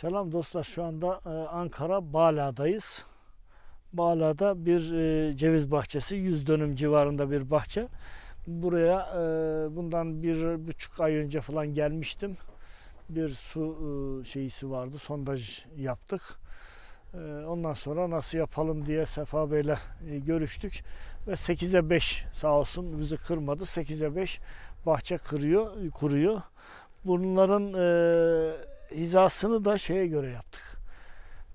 Selam dostlar. Şu anda e, Ankara Bala'dayız. Bala'da bir e, ceviz bahçesi. 100 dönüm civarında bir bahçe. Buraya e, bundan bir buçuk ay önce falan gelmiştim. Bir su şeysi vardı. Sondaj yaptık. Ondan sonra nasıl yapalım diye Sefa Bey'le görüştük. Ve 8'e 5 sağ olsun bizi kırmadı. 8'e 5 bahçe kırıyor, kuruyor. Bunların hizasını da şeye göre yaptık.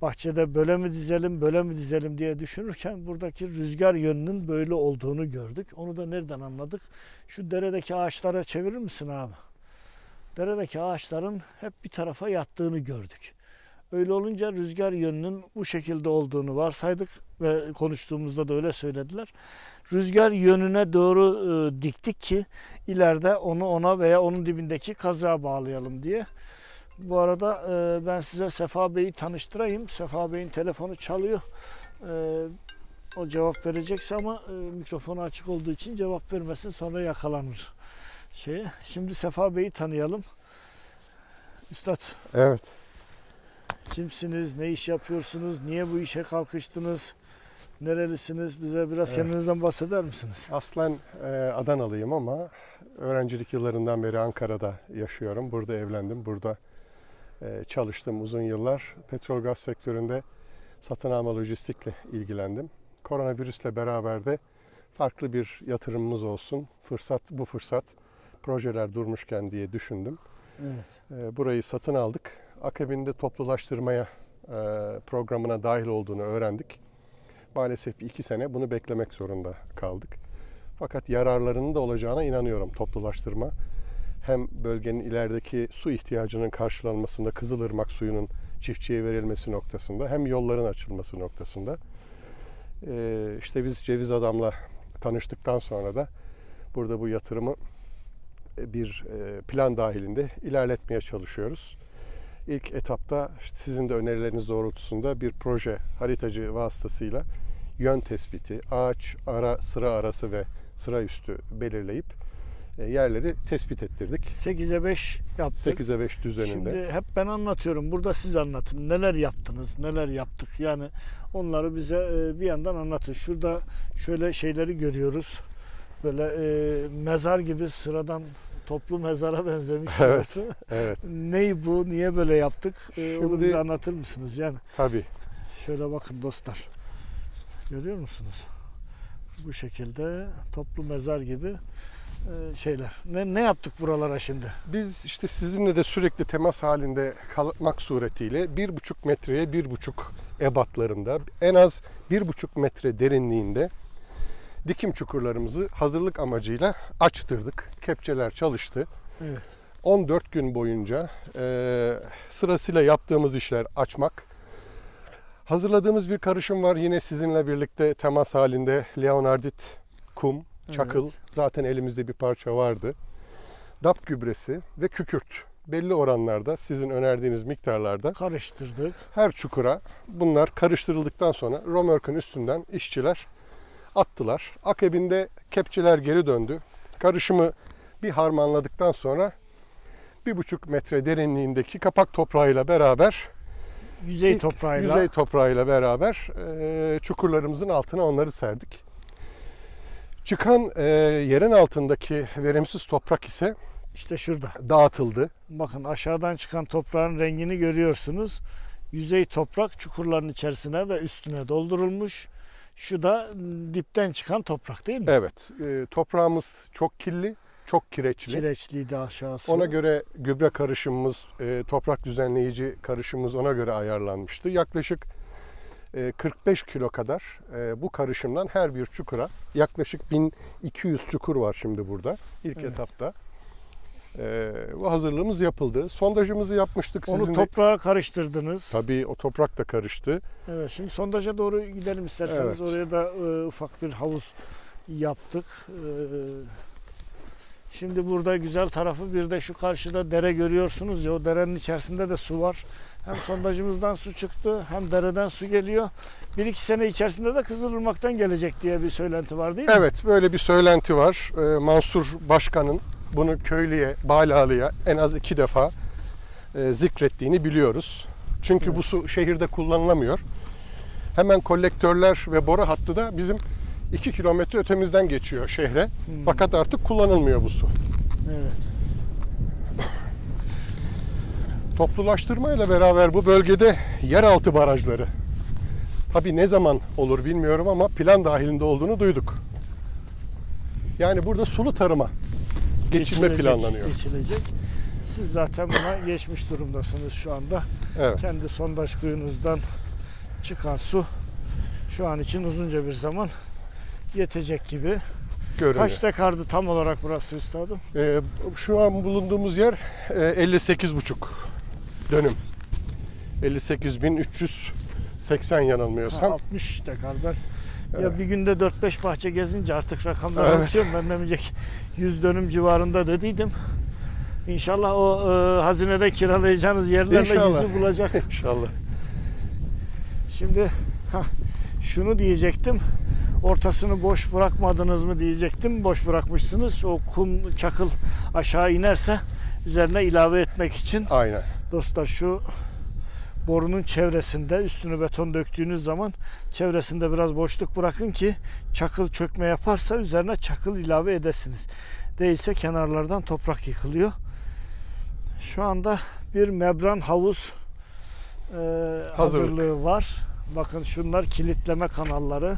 Bahçede böyle mi dizelim, böyle mi dizelim diye düşünürken buradaki rüzgar yönünün böyle olduğunu gördük. Onu da nereden anladık? Şu deredeki ağaçlara çevirir misin abi? Deredeki ağaçların hep bir tarafa yattığını gördük. Öyle olunca rüzgar yönünün bu şekilde olduğunu varsaydık ve konuştuğumuzda da öyle söylediler. Rüzgar yönüne doğru e, diktik ki ileride onu ona veya onun dibindeki kazığa bağlayalım diye. Bu arada e, ben size Sefa Bey'i tanıştırayım. Sefa Bey'in telefonu çalıyor. E, o cevap verecekse ama e, mikrofonu açık olduğu için cevap vermesin sonra yakalanır. Şeye. Şimdi Sefa Bey'i tanıyalım. Üstad Evet. kimsiniz? Ne iş yapıyorsunuz? Niye bu işe kalkıştınız? Nerelisiniz? Bize biraz Evet. kendinizden bahseder misiniz? Aslen e, Adanalıyım ama öğrencilik yıllarından beri Ankara'da yaşıyorum. Burada evlendim. Burada çalıştım uzun yıllar. Petrol gaz sektöründe satın alma lojistikle ilgilendim. Koronavirüsle beraber de farklı bir yatırımımız olsun. Fırsat bu fırsat. Projeler durmuşken diye düşündüm. Evet. E, burayı satın aldık. Akabinde toplulaştırmaya e, programına dahil olduğunu öğrendik. Maalesef iki sene bunu beklemek zorunda kaldık. Fakat yararlarının da olacağına inanıyorum toplulaştırma. Hem bölgenin ilerideki su ihtiyacının karşılanmasında Kızılırmak suyunun çiftçiye verilmesi noktasında hem yolların açılması noktasında. Ee, işte biz Ceviz Adam'la tanıştıktan sonra da burada bu yatırımı e, bir e, plan dahilinde ilerletmeye çalışıyoruz. İlk etapta sizin de önerileriniz doğrultusunda bir proje haritacı vasıtasıyla yön tespiti, ağaç ara sıra arası ve sıra üstü belirleyip yerleri tespit ettirdik. 8'e 5 yaptık. 8'e 5 düzeninde. Şimdi hep ben anlatıyorum. Burada siz anlatın. Neler yaptınız, neler yaptık. Yani onları bize e, bir yandan anlatın. Şurada şöyle şeyleri görüyoruz. Böyle e, mezar gibi sıradan toplu mezara benzemiş. Evet. Evet, Ney bu? Niye böyle yaptık? E, onu Şimdi- bize anlatır mısınız? Yani tabii. şöyle bakın dostlar. Görüyor musunuz? Bu şekilde toplu mezar gibi e, şeyler. Ne, ne yaptık buralara şimdi? Biz işte sizinle de sürekli temas halinde kalmak suretiyle bir buçuk metreye bir buçuk ebatlarında en az bir buçuk metre derinliğinde dikim çukurlarımızı hazırlık amacıyla açtırdık. Kepçeler çalıştı. Evet. 14 gün boyunca e, sırasıyla yaptığımız işler açmak. Hazırladığımız bir karışım var yine sizinle birlikte temas halinde Leonardit, kum, çakıl. Evet. Zaten elimizde bir parça vardı. DAP gübresi ve kükürt belli oranlarda sizin önerdiğiniz miktarlarda Karıştırdık. her çukura bunlar karıştırıldıktan sonra romörkün üstünden işçiler attılar. Akabinde kepçeler geri döndü. Karışımı bir harmanladıktan sonra bir buçuk metre derinliğindeki kapak toprağıyla beraber Yüzey toprağıyla yüzey toprağıyla beraber e, çukurlarımızın altına onları serdik. Çıkan e, yerin altındaki verimsiz toprak ise işte şurada. dağıtıldı. Bakın aşağıdan çıkan toprağın rengini görüyorsunuz. Yüzey toprak çukurların içerisine ve üstüne doldurulmuş. Şu da dipten çıkan toprak değil mi? Evet, e, toprağımız çok kirli, çok kireçli. Kireçliydi aşağısı. Ona göre gübre karışımımız, e, toprak düzenleyici karışımımız ona göre ayarlanmıştı. Yaklaşık 45 kilo kadar e, bu karışımdan her bir çukura yaklaşık 1200 çukur var şimdi burada ilk Evet. etapta. E, bu hazırlığımız yapıldı. Sondajımızı yapmıştık Onu sizin de. toprağa karıştırdınız. Tabii o toprak da karıştı. Evet, şimdi sondaja doğru gidelim isterseniz. Evet. Oraya da e, ufak bir havuz yaptık. E, şimdi burada güzel tarafı bir de şu karşıda dere görüyorsunuz ya o derenin içerisinde de su var. Hem sondajımızdan su çıktı hem dereden su geliyor. Bir iki sene içerisinde de Kızılırmak'tan gelecek diye bir söylenti var değil mi? Evet böyle bir söylenti var. E, Mansur Başkan'ın bunu köylüye, Balalı'ya en az iki defa e, zikrettiğini biliyoruz. Çünkü Evet. bu su şehirde kullanılamıyor. Hemen kolektörler ve boru hattı da bizim 2 kilometre ötemizden geçiyor şehre. Hmm. Fakat artık kullanılmıyor bu su. Evet. Toplulaştırma ile beraber bu bölgede yeraltı barajları. Tabi ne zaman olur bilmiyorum ama plan dahilinde olduğunu duyduk. Yani burada sulu tarıma geçilme Geçilecek, planlanıyor. Geçilecek. Siz zaten buna geçmiş durumdasınız şu anda. Evet. Kendi sondaj kuyunuzdan çıkan su şu an için uzunca bir zaman yetecek gibi. Görünüyor. Kaç dekardı tam olarak burası üstadım? Ee, şu an bulunduğumuz yer e, 58,5 dönüm. 58.380 yanılmıyorsam. Ha, 60 dekar ben. Evet. Ya bir günde 4-5 bahçe gezince artık rakamları Evet. unutuyorum. Ben demeyecek 100 dönüm civarında dediydim. İnşallah o e, hazinede kiralayacağınız yerlerle İnşallah. yüzü bulacak. İnşallah. Şimdi hah, şunu diyecektim. Ortasını boş bırakmadınız mı diyecektim. Boş bırakmışsınız. O kum, çakıl aşağı inerse üzerine ilave etmek için Aynen. dostlar şu borunun çevresinde üstünü beton döktüğünüz zaman çevresinde biraz boşluk bırakın ki çakıl çökme yaparsa üzerine çakıl ilave edesiniz. Değilse kenarlardan toprak yıkılıyor. Şu anda bir membran havuz e, hazırlığı var. Bakın şunlar kilitleme kanalları.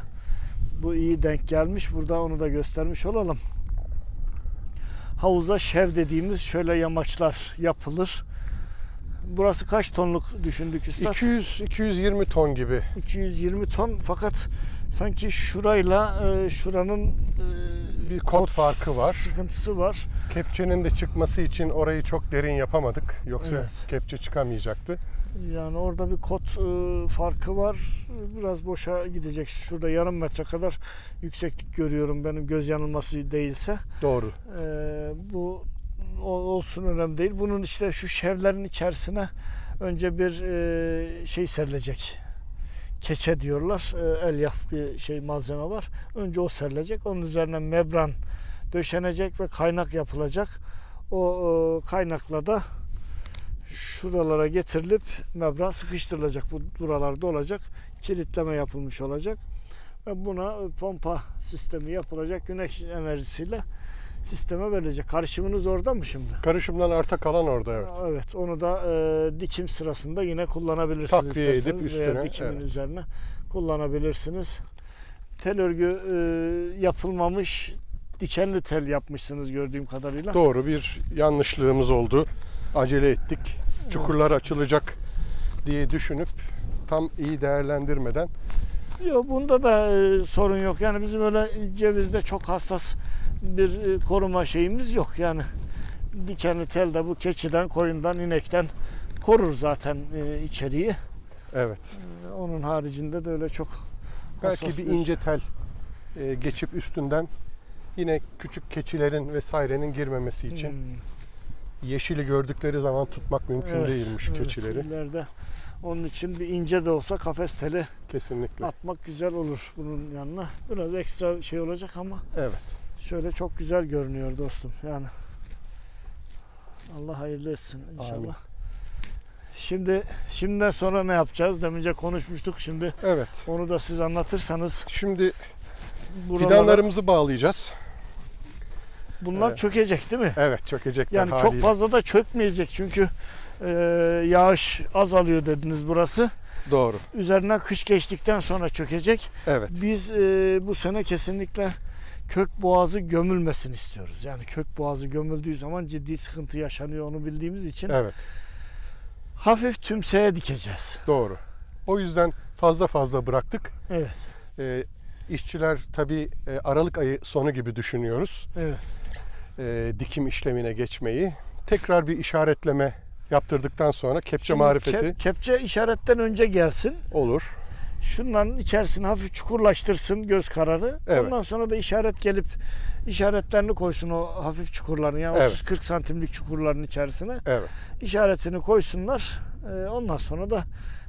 Bu iyi denk gelmiş. Burada onu da göstermiş olalım. Havuza şev dediğimiz şöyle yamaçlar yapılır. Burası kaç tonluk düşündük üstad? 200 220 ton gibi. 220 ton fakat sanki şurayla e, şuranın e, Bir kod farkı var. sıkıntısı var. Kepçenin de çıkması için orayı çok derin yapamadık. Yoksa Evet. kepçe çıkamayacaktı. Yani orada bir kod e, farkı var. Biraz boşa gidecek. Şurada yarım metre kadar yükseklik görüyorum benim göz yanılması değilse. Doğru. E, bu olsun önemli değil. Bunun işte şu şevlerin içerisine önce bir e, şey serilecek. Keçe diyorlar. E, elyaf bir şey malzeme var. Önce o serilecek. Onun üzerine membran döşenecek ve kaynak yapılacak. O e, kaynakla da şuralara getirilip membran sıkıştırılacak. Bu buralarda olacak. Kilitleme yapılmış olacak. Ve buna pompa sistemi yapılacak. Güneş enerjisiyle sisteme verilecek. Karışımınız orada mı şimdi? Karışımdan arta kalan orada evet. Evet, onu da e, dikim sırasında yine kullanabilirsiniz. Takviye edip üstüne, dikimin evet. üzerine kullanabilirsiniz. Tel örgü e, yapılmamış, dikenli tel yapmışsınız gördüğüm kadarıyla. Doğru bir yanlışlığımız oldu. Acele ettik. Çukurlar açılacak diye düşünüp tam iyi değerlendirmeden Yok bunda da e, sorun yok. Yani bizim öyle cevizde çok hassas bir e, koruma şeyimiz yok. Yani dikenli tel de bu keçiden, koyundan, inekten korur zaten e, içeriği. evet E, Onun haricinde de öyle çok belki hassas bir ince tel e, geçip üstünden yine küçük keçilerin vesairenin girmemesi için Hmm. Yeşili gördükleri zaman tutmak mümkün Evet, değilmiş evet, keçileri. ileride onun için bir ince de olsa kafes teli Kesinlikle. atmak güzel olur bunun yanına. Biraz ekstra şey olacak ama Evet. şöyle çok güzel görünüyor dostum. Yani Allah hayırlı etsin inşallah. Amin. Şimdi şimdiden sonra ne yapacağız? Demince konuşmuştuk. Şimdi Evet. onu da siz anlatırsanız Şimdi buralara- fidanlarımızı bağlayacağız. Bunlar Evet. çökecek değil mi? Evet çökecekler Yani çok haliyle. fazla da çökmeyecek çünkü e, yağış azalıyor dediniz burası. Doğru. Üzerinden kış geçtikten sonra çökecek. Evet. Biz e, bu sene kesinlikle kök boğazı gömülmesin istiyoruz. Yani kök boğazı gömüldüğü zaman ciddi sıkıntı yaşanıyor onu bildiğimiz için Evet. hafif tümseye dikeceğiz. Doğru. O yüzden fazla fazla bıraktık. Evet. Ee, işçiler tabii e, Aralık ayı sonu gibi düşünüyoruz. Evet. E, dikim işlemine geçmeyi. Tekrar bir işaretleme yaptırdıktan sonra kepçe Şimdi marifeti kep- kepçe işaretten önce gelsin. olur. Şunların içerisini hafif çukurlaştırsın göz kararı. Evet. Ondan sonra da işaret gelip işaretlerini koysun o hafif çukurların yani Evet. 30-40 santimlik çukurların içerisine. Evet. işaretini koysunlar. E, ondan sonra da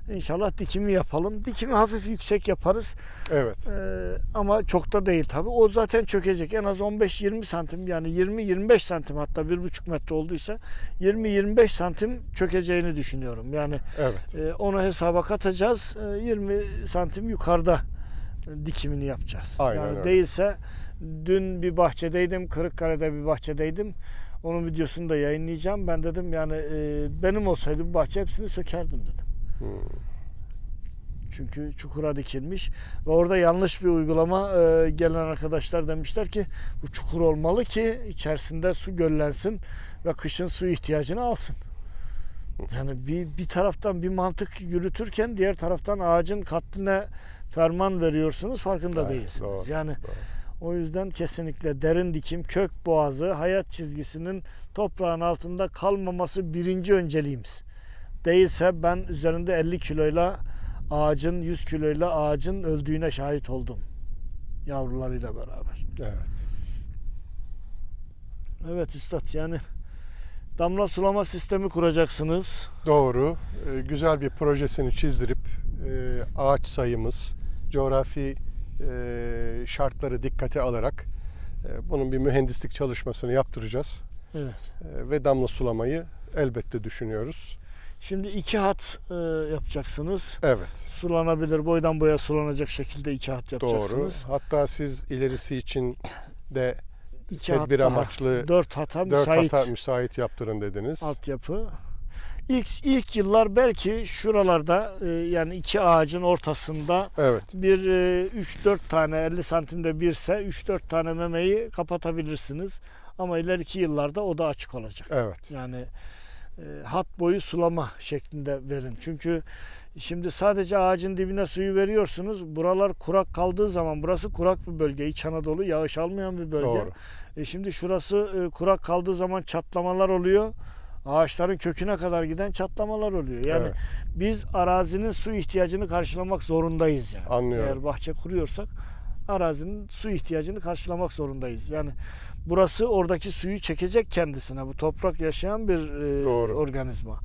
inşallah dikimi yapalım. Dikimi hafif yüksek yaparız. Evet. Ee, ama çok da değil tabi. O zaten çökecek. En az 15-20 santim yani 20-25 santim hatta 1,5 metre olduysa 20-25 santim çökeceğini düşünüyorum. Yani Evet. e, onu hesaba katacağız. E, 20 santim yukarıda dikimini yapacağız. Aynen yani öyle. değilse dün bir bahçedeydim. Kırıkkale'de bir bahçedeydim. Onun videosunu da yayınlayacağım. Ben dedim yani e, benim olsaydı bu bahçe hepsini sökerdim dedim. Hmm. Çünkü çukura dikilmiş ve orada yanlış bir uygulama e, gelen arkadaşlar demişler ki bu çukur olmalı ki içerisinde su göllensin ve kışın su ihtiyacını alsın. Yani bir, bir taraftan bir mantık yürütürken diğer taraftan ağacın katline ferman veriyorsunuz farkında Evet, değilsiniz. doğru, yani doğru. o yüzden kesinlikle derin dikim kök boğazı hayat çizgisinin toprağın altında kalmaması birinci önceliğimiz. Değilse ben üzerinde 50 kiloyla ağacın 100 kiloyla ağacın öldüğüne şahit oldum. Yavrularıyla beraber. Evet. Evet üstad yani damla sulama sistemi kuracaksınız. Doğru. Ee, güzel bir projesini çizdirip e, ağaç sayımız, coğrafi e, şartları dikkate alarak e, bunun bir mühendislik çalışmasını yaptıracağız. Evet. E, ve damla sulamayı elbette düşünüyoruz. Şimdi iki hat e, yapacaksınız. Evet. Sulanabilir boydan boya sulanacak şekilde iki hat Doğru. yapacaksınız. Hatta siz ilerisi için de İki hat tedbir daha. amaçlı Dört hata dört müsait. hata müsait yaptırın dediniz. altyapı. İlk ilk yıllar belki şuralarda e, yani iki ağacın ortasında Evet. bir 3-4 tane 50 santimde birse 3-4 tane memeyi kapatabilirsiniz. Ama ileriki yıllarda o da açık olacak. Evet. Yani e, hat boyu sulama şeklinde verin. Çünkü şimdi sadece ağacın dibine suyu veriyorsunuz. Buralar kurak kaldığı zaman burası kurak bir bölge. İç Anadolu yağış almayan bir bölge. Doğru. E şimdi şurası e, kurak kaldığı zaman çatlamalar oluyor. Ağaçların köküne kadar giden çatlamalar oluyor. Yani Evet. biz arazinin su ihtiyacını karşılamak zorundayız yani. Anlıyorum. Eğer bahçe kuruyorsak arazinin su ihtiyacını karşılamak zorundayız. Yani burası oradaki suyu çekecek kendisine. Bu toprak yaşayan bir e, Doğru. organizma.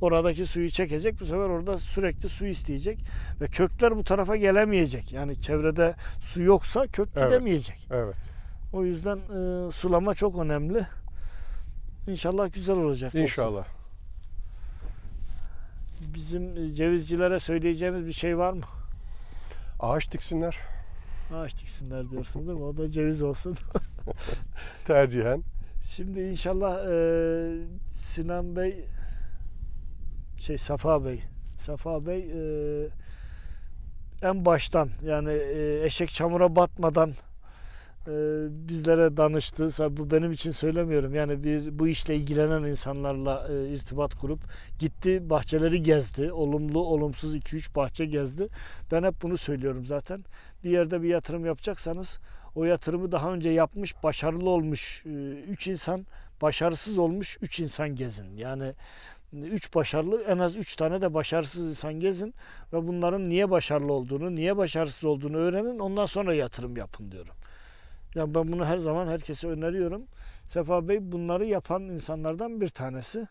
Oradaki suyu çekecek. Bu sefer orada sürekli su isteyecek ve kökler bu tarafa gelemeyecek. Yani çevrede su yoksa kök Evet. gidemeyecek. Evet. O yüzden e, sulama çok önemli. İnşallah güzel olacak. İnşallah. Bizim e, cevizcilere söyleyeceğimiz bir şey var mı? Ağaç diksinler Ağaç diksinler diyorsun değil mi? O da ceviz olsun. tercihen. Şimdi inşallah e, Sinan Bey şey Safa Bey Safa Bey e, en baştan yani e, eşek çamura batmadan bizlere danıştı. Bu benim için söylemiyorum. Yani bir bu işle ilgilenen insanlarla e, irtibat kurup gitti bahçeleri gezdi. Olumlu olumsuz 2-3 bahçe gezdi. Ben hep bunu söylüyorum zaten. Bir yerde bir yatırım yapacaksanız o yatırımı daha önce yapmış, başarılı olmuş 3 insan, başarısız olmuş 3 insan gezin. Yani 3 başarılı en az 3 tane de başarısız insan gezin ve bunların niye başarılı olduğunu, niye başarısız olduğunu öğrenin. Ondan sonra yatırım yapın diyorum. Yani ben bunu her zaman herkese öneriyorum. Sefa Bey bunları yapan insanlardan bir tanesi.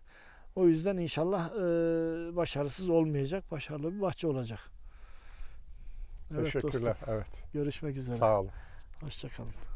O yüzden inşallah e, başarısız olmayacak, başarılı bir bahçe olacak. Evet Teşekkürler. dostum. Evet. Görüşmek üzere. Sağ olun. Hoşçakalın.